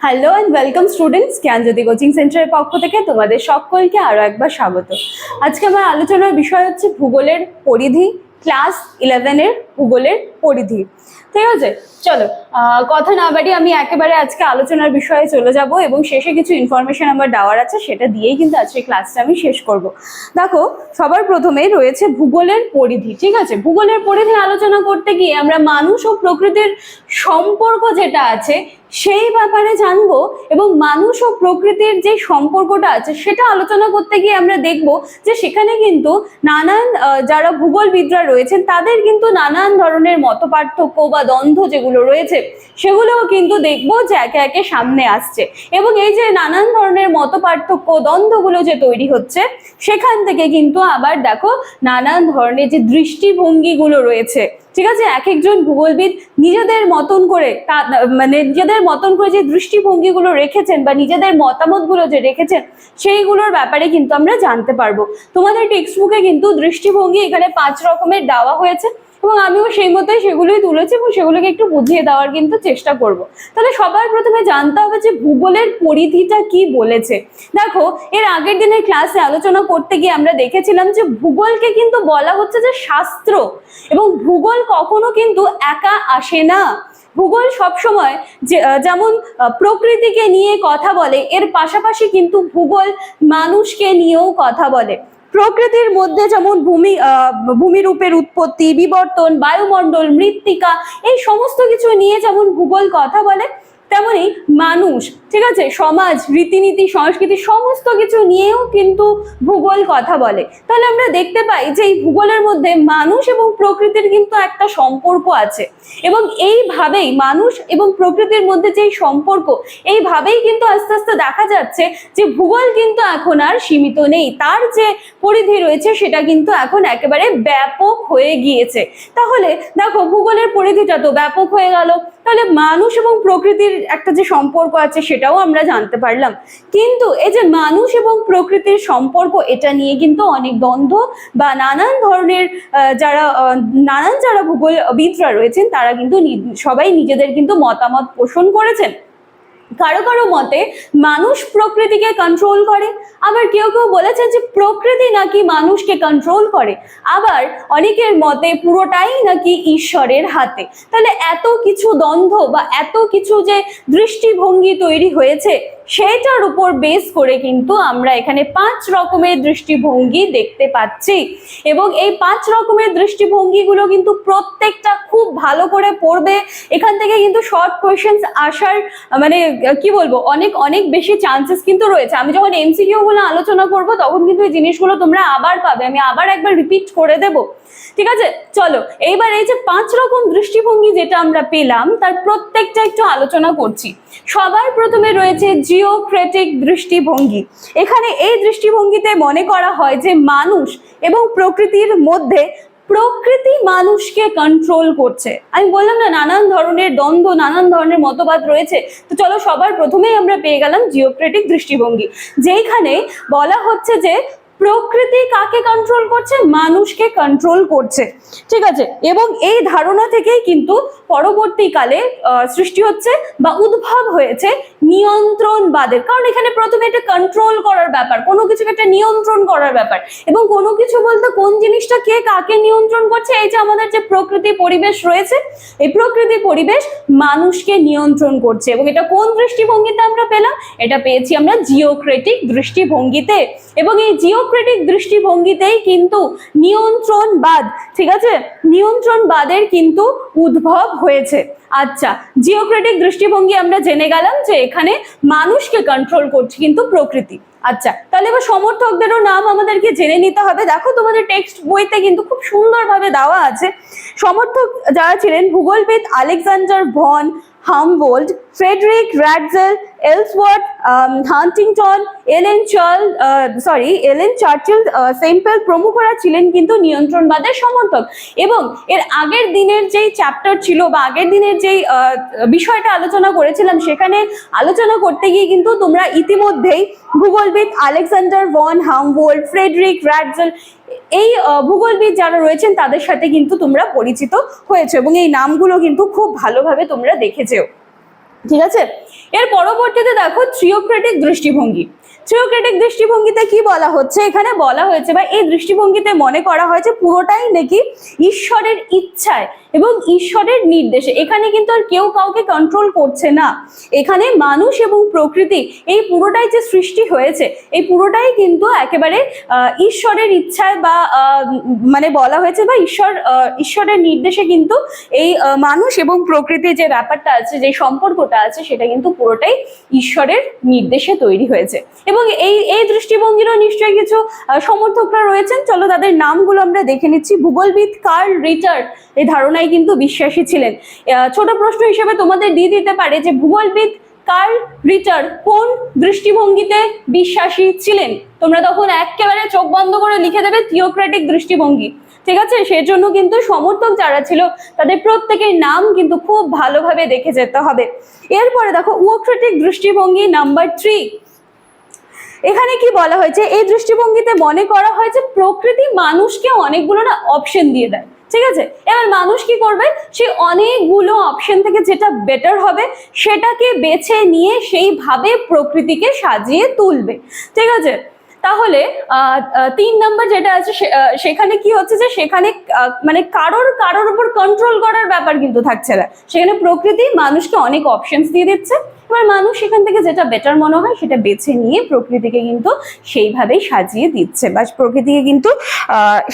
Hello and welcome students Gyanjyoti coaching সেন্টারের পক্ষ থেকে তোমাদের সকলকে আরও একবার স্বাগত। আজকে আমার আলোচনার বিষয় হচ্ছে ভূগোলের পরিধি ক্লাস ইলেভেনের ভূগোলের পরিধি। ঠিক আছে? চলো কথা না বাড়ি আমি একেবারে আজকে আলোচনার বিষয়ে চলে যাব এবং শেষে কিছু ইনফরমেশন আমার দেওয়ার আছে, সেটা দিয়েই কিন্তু আজকে ক্লাসটা আমি শেষ করব। দেখো, সবার প্রথমে রয়েছে ভূগোলের পরিধি, ঠিক আছে? ভূগোলের পরিধি আলোচনা করতে গিয়ে আমরা মানুষ ও প্রকৃতির সম্পর্ক যেটা আছে, সেই ব্যাপারে জানব এবং মানুষ ও প্রকৃতির যে সম্পর্কটা আছে, সেটা আলোচনা করতে গিয়ে আমরা দেখব যে সেখানে কিন্তু নানান যারা ভূগোলবিদরা রয়েছেন, তাদের কিন্তু নানান ধরনের মতপার্থক্য বা দ্বন্দ্ব যেগুলো রয়েছে, সেগুলোও কিন্তু দেখব যে একে একে সামনে আসছে। এবং এই যে নানান ধরনের মতপার্থক্য, দ্বন্দ্বগুলো যে তৈরি হচ্ছে, সেখান থেকে কিন্তু আবার দেখো নানান ধরনের যে দৃষ্টিভঙ্গিগুলো রয়েছে, ঠিক আছে? এক একজন ভূগোলবিদ নিজেদের মতন করে মানে নিজেদের মতন করে যে দৃষ্টিভঙ্গিগুলো রেখেছেন বা নিজেদের মতামতগুলো যে রেখেছেন, সেইগুলোর ব্যাপারে কিন্তু আমরা জানতে পারব। তোমাদের টেক্সট বুকে কিন্তু দৃষ্টিভঙ্গি এখানে পাঁচ রকমের দেওয়া হয়েছে। এবং আমিও সেই মতোই সেগুলোই তুলেছি এবং সেগুলোকে একটু বুঝিয়ে দেওয়ার কিন্তু চেষ্টা করব। তাহলে সবার প্রথমে জানতে হবে যে ভূগোলের পরিধিটা কি বলেছে। দেখো, এর আগের দিনের ক্লাসে আলোচনা করতে গিয়ে আমরা দেখেছিলাম যে ভূগোলকে কিন্তু বলা হচ্ছে যে শাস্ত্র এবং ভূগোল কখনো কিন্তু একা আসে না। ভূগোল সবসময় যে যেমন প্রকৃতিকে নিয়ে কথা বলে, এর পাশাপাশি কিন্তু ভূগোল মানুষকে নিয়েও কথা বলে। প্রকৃতির মধ্যে যেমন ভূমি ভূমিরূপের উৎপত্তি, বিবর্তন, বায়ুমণ্ডল, মৃত্তিকা, এই সমস্ত কিছু নিয়ে যেমন ভূগোল কথা বলে তেমনি মানুষ, ঠিক আছে? সমাজ, রীতিনীতি, সংস্কৃতি, সমস্ত কিছু নিয়েও কিন্তু ভূগোল কথা বলে। তাহলে আমরা দেখতে পাই যে এই ভূগোলের মধ্যে মানুষ এবং প্রকৃতির কিন্তু একটা সম্পর্ক আছে। এবং এইভাবেই মানুষ এবং প্রকৃতির মধ্যে যে সম্পর্ক, এইভাবেই কিন্তু আস্তে আস্তে দেখা যাচ্ছে যে ভূগোল কিন্তু এখন আর সীমিত নেই। তার যে পরিধি রয়েছে সেটা কিন্তু এখন একেবারে ব্যাপক হয়ে গিয়েছে। তাহলে দেখো, ভূগোলের পরিধিটা তো ব্যাপক হয়ে গেল। তাহলে মানুষ এবং প্রকৃতির একটা যে সম্পর্ক আছে সেটাও আমরা জানতে পারলাম। কিন্তু এই যে মানুষ এবং প্রকৃতির সম্পর্ক, এটা নিয়ে কিন্তু অনেক দ্বন্দ্ব বা নানান ধরনের যারা নানান যারা ভূগোলবিদরা রয়েছেন, তারা কিন্তু সবাই নিজেদের কিন্তু মতামত পোষণ করেছেন। কারও কারও মতে মানুষ প্রকৃতিকে কন্ট্রোল করে। আবার কেউ কেউ বলেছেন যে প্রকৃতি নাকি মানুষকে কন্ট্রোল করে। আবার অনেকের মতে পুরোটাই নাকি ঈশ্বরের হাতে। তাহলে এত কিছু দ্বন্দ্ব বা এত কিছু যে দৃষ্টিভঙ্গি তৈরি হয়েছে সেটার উপর বেস করে কিন্তু আমরা এখানে পাঁচ রকমের দৃষ্টিভঙ্গি দেখতে পাচ্ছি। এবং এই পাঁচ রকমের দৃষ্টিভঙ্গিগুলো কিন্তু প্রত্যেকটা খুব ভালো করে পড়বে। এখান থেকে কিন্তু শর্ট কোয়েশ্চেন্স আসার মানে কি বলব, অনেক অনেক বেশি চান্সেস কিন্তু রয়েছে। আমি যখন এমসিকিউ গুলো আলোচনা করব, তখন কিন্তু এই জিনিসগুলো তোমরা আবার পাবে। আমি আবার একবার রিপিট করে দেব। ঠিক আছে? চলো, এইবার এই যে পাঁচ রকম দৃষ্টিভঙ্গি যেটা আমরা পেলাম, তার প্রত্যেকটা একটু আলোচনা করছি। সবার প্রথমে রয়েছে জিওক্রেটিক দৃষ্টিভঙ্গি। এখানে এই দৃষ্টিভঙ্গিতে মনে করা হয় যে মানুষ এবং প্রকৃতির মধ্যে প্রকৃতি মানুষকে কন্ট্রোল করছে। আমি বললাম না, নানান ধরনের দ্বন্দ্ব, নানান ধরনের মতবাদ রয়েছে। তো চলো সবার প্রথমেই আমরা পেয়ে গেলাম জিওক্রেটিক দৃষ্টিভঙ্গি। যেইখানে বলা হচ্ছে যে প্রকৃতি কাকে কন্ট্রোল করছে? মানুষকে কন্ট্রোল করছে। ঠিক আছে? এবং এই ধারণা থেকেই কিন্তু পরবর্তীকালে সৃষ্টি হচ্ছে বা উদ্ভব হয়েছে নিয়ন্ত্রণবাদের। কারণ এখানে প্রথমে এটা কন্ট্রোল করার ব্যাপার, কোনো কিছুকে একটা নিয়ন্ত্রণ করার ব্যাপার। এবং কোনো কিছু বলতে কোন জিনিসটা কে কাকে নিয়ন্ত্রণ করছে, এই যে আমাদের যে প্রকৃতি পরিবেশ রয়েছে, এই প্রকৃতি পরিবেশ মানুষকে নিয়ন্ত্রণ করছে। এবং এটা কোন দৃষ্টিভঙ্গিতে আমরা পেলাম? এটা পেয়েছি আমরা জিওক্রেটিক দৃষ্টিভঙ্গিতে। এবং এই জিওক্রেটিক দৃষ্টিভঙ্গিতেই কিন্তু নিয়ন্ত্রণবাদ, ঠিক আছে? নিয়ন্ত্রণবাদের কিন্তু উদ্ভব হয়েছে। আচ্ছা জিওক্রেটিক দৃষ্টিভঙ্গি আমরা জেনে গেলাম যে এখানে মানুষকে কন্ট্রোল করছে কিন্তু প্রকৃতি। আচ্ছা তাহলে এবার সমর্থকদেরও নাম আমাদেরকে জেনে নিতে হবে। দেখো তোমাদের টেক্সট বইতে কিন্তু খুব সুন্দরভাবে দেওয়া আছে। সমর্থক যারা ছিলেন, ভূগোলবিদ Alexander von Humboldt, Friedrich Ratzel Ellsworth Huntington, Ellen চার্ল sorry এলেন চার্চিল সেম্পেল প্রমুখরা ছিলেন কিন্তু নিয়ন্ত্রণবাদের সমর্থক। এবং এর আগের দিনের যেই চ্যাপ্টার ছিল বা আগের দিনের যেই বিষয়টা আলোচনা করেছিলাম, সেখানে আলোচনা করতে গিয়ে কিন্তু তোমরা ইতিমধ্যেই ভূগোলবিদ Alexander von Humboldt Friedrich Ratzel এই ভূগোলবিদ যারা রয়েছেন, তাদের সাথে কিন্তু তোমরা পরিচিত হয়েছে এবং এই নামগুলো কিন্তু খুব ভালোভাবে তোমরা দেখেছেও। ঠিক আছে? এর পরবর্তীতে দেখো থ্রিওক্রেটিক দৃষ্টিভঙ্গি। থ্রিওক্রেটিক দৃষ্টিভঙ্গিতে কি বলা হচ্ছে? এখানে বলা হয়েছে বা এই দৃষ্টিভঙ্গিতে মনে করা হয়েছে পুরোটাই নাকি ঈশ্বরের ইচ্ছায় এবং ঈশ্বরের নির্দেশে। এখানে কিন্তু আর কেউ কাউকে কন্ট্রোল করছে না। এখানে মানুষ এবং প্রকৃতি, এই পুরোটাই যে সৃষ্টি হয়েছে, এই পুরোটাই কিন্তু একেবারে ঈশ্বরের ইচ্ছায় বা মানে বলা হয়েছে বা ঈশ্বর ঈশ্বরের নির্দেশে কিন্তু এই মানুষ এবং প্রকৃতির যে ব্যাপারটা আছে, যে সম্পর্কটা আছে, সেটা কিন্তু পুরোটাই ঈশ্বরের নির্দেশে তৈরি হয়েছে। এবং এই এই দৃষ্টিভঙ্গিরও নিশ্চয়ই কিছু সমর্থকরা রয়েছেন। চলো তাদের নামগুলো আমরা দেখে নিচ্ছি। ভূগোলবিদ কার্ল রিটার এই ধারণায় কিন্তু বিশ্বাসী ছিলেন। ছোট প্রশ্ন হিসেবে তোমাদের দিয়ে দিতে পারে যে ভূগোলবিদ কার্ল রিটার কোন দৃষ্টিভঙ্গিতে বিশ্বাসী ছিলেন? তোমরা তখন একেবারে চোখ বন্ধ করে লিখে দেবে থিওক্রেটিক দৃষ্টিভঙ্গি। ঠিক আছে? সেজন্য কিন্তু সমর্থক যারা ছিল, তাদের প্রত্যেকের নাম কিন্তু খুব ভালোভাবে দেখে যেতে হবে। এরপরে দেখো উওক্রেটিক দৃষ্টিভঙ্গি নাম্বার থ্রি। এখানে কি বলা হয়েছে? এই দৃষ্টিভঙ্গিতে মনে করা হয়েছে প্রকৃতি মানুষকে অনেকগুলো না অপশন দিয়ে দেয়। ঠিক আছে? এবার মানুষ কি করবে? সে অনেকগুলো অপশন থেকে যেটা বেটার হবে, সেটাকে বেছে নিয়ে সেইভাবে প্রকৃতিকে সাজিয়ে তুলবে। ঠিক আছে? তাহলে তিন নাম্বার যেটা আছে সেখানে কি হচ্ছে যে সেখানে মানে কারোর কারোর উপর কন্ট্রোল করার ব্যাপার কিন্তু থাকছে না। সেখানে প্রকৃতি মানুষকে অনেক অপশনস দিয়ে দিচ্ছে। এবার মানুষ সেখান থেকে যেটা বেটার মনে হয় সেটা বেছে নিয়ে প্রকৃতিকে কিন্তু সেইভাবেই সাজিয়ে দিচ্ছে। বা প্রকৃতিকে কিন্তু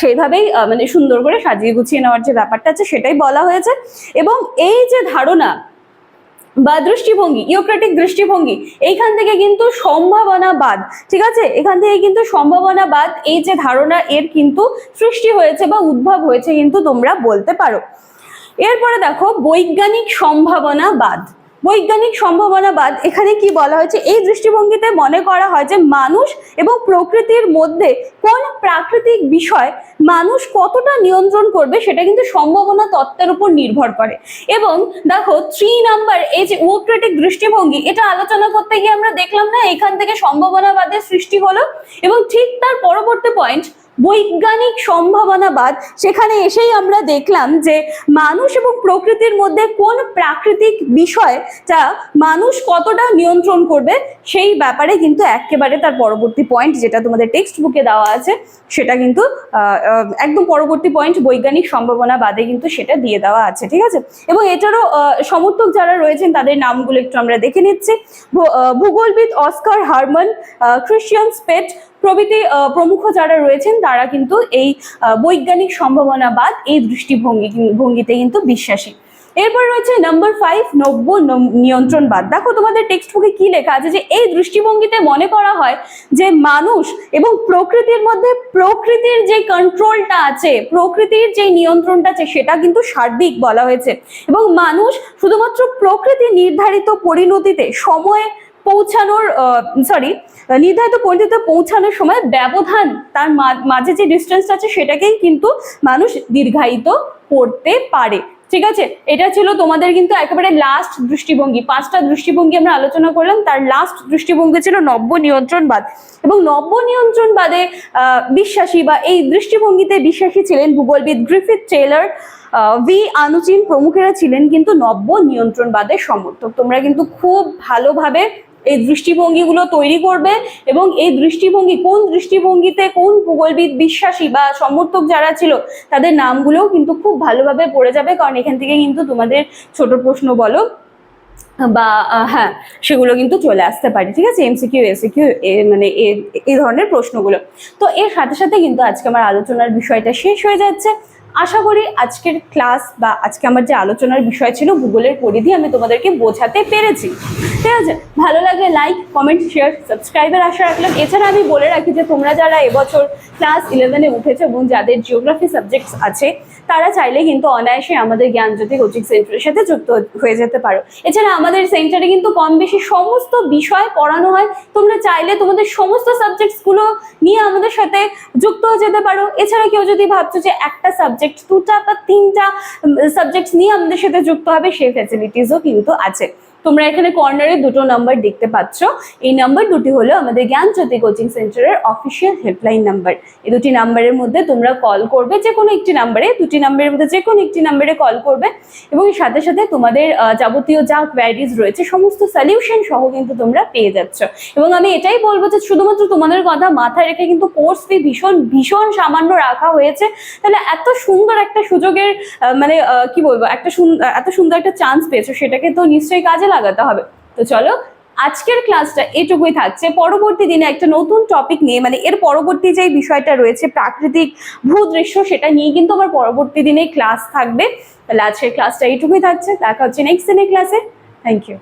সেইভাবেই মানে সুন্দর করে সাজিয়ে গুছিয়ে নেওয়ার যে ব্যাপারটা আছে সেটাই বলা হয়েছে। এবং এই যে ধারণা বা দৃষ্টিভঙ্গি, ইউক্রেটিক দৃষ্টিভঙ্গি, এইখান থেকে কিন্তু সম্ভাবনাবাদ ঠিক আছে? এখান থেকে কিন্তু সম্ভাবনাবাদ এই যে ধারণা এর কিন্তু সৃষ্টি হয়েছে বা উদ্ভব হয়েছে কিন্তু তোমরা বলতে পারো। এরপরে দেখো, বৈজ্ঞানিক সম্ভাবনাবাদ বৈজ্ঞানিক সম্ভাবনাবাদ এখানে কি বলা হয়েছে? এই দৃষ্টিভঙ্গিতে মনে করা হয় যে মানুষ এবং প্রকৃতির মধ্যে কোন প্রাকৃতিক বিষয় মানুষ কতটা নিয়ন্ত্রণ করবে সেটা কিন্তু সম্ভাবনা তত্ত্বের উপর নির্ভর করে। এবং দেখো থ্রি নাম্বার এই যে ওক্রেটিক দৃষ্টিভঙ্গি, এটা আলোচনা করতে গিয়ে আমরা দেখলাম না, এখান থেকে সম্ভাবনাবাদের সৃষ্টি হলো এবং ঠিক তার পরবর্তী পয়েন্ট বৈজ্ঞানিক সম্ভাবনাবাদ। সেখানে এসেই আমরা দেখলাম যে মানুষ এবং প্রকৃতির মধ্যে কোন প্রাকৃতিক বিষয় যা মানুষ কতটা নিয়ন্ত্রণ করবে, সেই ব্যাপারে কিন্তু একেবারে তার পরবর্তী পয়েন্ট যেটা তোমাদের টেক্সট বুকে দেওয়া আছে, সেটা কিন্তু একদম পরবর্তী পয়েন্ট বৈজ্ঞানিক সম্ভাবনাবাদে কিন্তু সেটা দিয়ে দেওয়া আছে, ঠিক আছে? এবং এটারও সমর্থক যারা রয়েছেন তাদের নামগুলো একটু আমরা দেখে নিচ্ছি। ভূগোলবিদ অস্কার হারমান ক্রিশ্চিয়ান স্পেট প্রভৃতি প্রমুখ যারা রয়েছেন, তারা কিন্তু এই বৈজ্ঞানিক সম্ভাবনাবাদ এই দৃষ্টিভঙ্গি, ভঙ্গিতে কিন্তু বিশ্বাসী। এরপর রয়েছে নাম্বার ফাইভ নব্য নিয়ন্ত্রণবাদ দেখো তোমাদের টেক্সট বুকে কি লেখা আছে যে, এই দৃষ্টিভঙ্গিতে মনে করা হয় যে মানুষ এবং প্রকৃতির মধ্যে প্রকৃতির যে কন্ট্রোলটা আছে, প্রকৃতির যে নিয়ন্ত্রণটা আছে, সেটা কিন্তু সার্বিক বলা হয়েছে। এবং মানুষ শুধুমাত্র প্রকৃতি নির্ধারিত পরিণতিতে, সময় পৌঁছানোর সরি নির্ধারিত পরিণতিতে পৌঁছানোর সময় ব্যবধান তার মাঝে যে ডিস্টেন্সটা আছে সেটাকেই কিন্তু মানুষ দীর্ঘায়িত করতে পারে। ঠিক আছে? এটা ছিল তোমাদের কিন্তু একেবারে লাস্ট দৃষ্টিভঙ্গি। পাঁচটা দৃষ্টিভঙ্গি আমরা আলোচনা করলাম। তার লাস্ট দৃষ্টিভঙ্গি ছিল নব্য নিয়ন্ত্রণবাদ এবং নব্য নিয়ন্ত্রণবাদে বিশ্বাসী বা এই দৃষ্টিভঙ্গিতে বিশ্বাসী ছিলেন ভূগোলবিদ গ্রিফিথ টেলার ভি. আনুচিন প্রমুখেরা ছিলেন কিন্তু নব্য নিয়ন্ত্রণবাদের সমর্থক। তোমরা কিন্তু খুব ভালোভাবে এই দৃষ্টিভঙ্গিগুলো তৈরি করবে এবং এই দৃষ্টিভঙ্গি, কোন দৃষ্টিভঙ্গিতে কোন ভূগোলবিদ বিশ্বাসী বা সমর্থক যারা ছিল, তাদের নামগুলোও কিন্তু খুব ভালোভাবে পড়ে যাবে। কারণ এখান থেকে কিন্তু তোমাদের ছোট প্রশ্ন বলো বা হ্যাঁ সেগুলো কিন্তু চলে আসতে পারে, ঠিক আছে? এমসিকিউ এসিকিউ মানে এই ধরনের প্রশ্নগুলো। তো এর সাথে সাথে কিন্তু আজকে আমার আলোচনার বিষয়টা শেষ হয়ে যাচ্ছে। আশা করি আজকের ক্লাস বা আজকে আমার যে আলোচনার বিষয় ছিল ভূগোলের পরিধি আমি তোমাদেরকে বোঝাতে পেরেছি। ঠিক আছে? ভালো লাগলে লাইক কমেন্ট শেয়ার সাবস্ক্রাইবের আশা রাখলাম। এছাড়া আমি বলে রাখি যে তোমরা যারা এবছর ক্লাস ইলেভেনে উঠেছো এবং যাদের জিওগ্রাফি সাবজেক্টস আছে, তারা চাইলে কিন্তু অনায়াসে আমাদের জ্ঞানজ্যোতি কোচিং সেন্টারের সাথে যুক্ত হয়ে যেতে পারো। এছাড়া আমাদের সেন্টারে কিন্তু কম বেশি সমস্ত বিষয় পড়ানো হয়। তোমরা চাইলে তোমাদের সমস্ত সাবজেক্টসগুলো নিয়ে আমাদের সাথে যুক্ত হয়ে যেতে পারো। এছাড়া কেউ যদি ভাবছ যে একটা সাবজেক্ট দুটা বা তিনটা সাবজেক্টস নিয়ে আমাদের সাথে যুক্ত হবে সেই ফ্যাসিলিটিসও কিন্তু আছে। তোমরা এখানে কর্নারে দুটো নাম্বার দেখতে পাচ্ছ। এই নাম্বার দুটি হলো আমাদের জ্ঞানজ্যোতি কোচিং সেন্টারের অফিসিয়াল হেল্পলাইন নাম্বার এই দুটি নাম্বারের মধ্যে তোমরা কল করবে যে কোনো একটি নাম্বারে দুটি নাম্বারের মধ্যে যে কোনো একটি নাম্বারে কল করবে। এবং এর সাথে সাথে তোমাদের যাবতীয় যা কোয়ারিজ রয়েছে, সমস্ত সলিউশন সহ কিন্তু তোমরা পেয়ে যাচ্ছ। এবং আমি এটাই বলব যে শুধুমাত্র তোমাদের কথা মাথায় রেখে কিন্তু কোর্স ফি ভীষণ ভীষণ সামান্য রাখা হয়েছে। তাহলে এত সুন্দর একটা সুযোগের মানে কি বলব? একটা এত সুন্দর একটা চান্স পেয়েছ, সেটাকে তো নিশ্চয়ই কাজে লাগাতে হবে। তো চলো, আজকের ক্লাসটা এটুকুই থাকছে। পরবর্তী দিনে একটা নতুন টপিক নিয়ে মানে এর পরবর্তী যে বিষয়টা রয়েছে, প্রাকৃতিক ভূদৃশ্য, সেটা নিয়ে কিন্তু আমার পরবর্তী দিনে ক্লাস থাকবে। তাহলে আজকের ক্লাসটা এটুকুই থাকছে। দেখা হচ্ছে নেক্সট দিনের ক্লাসে থ্যাংক ইউ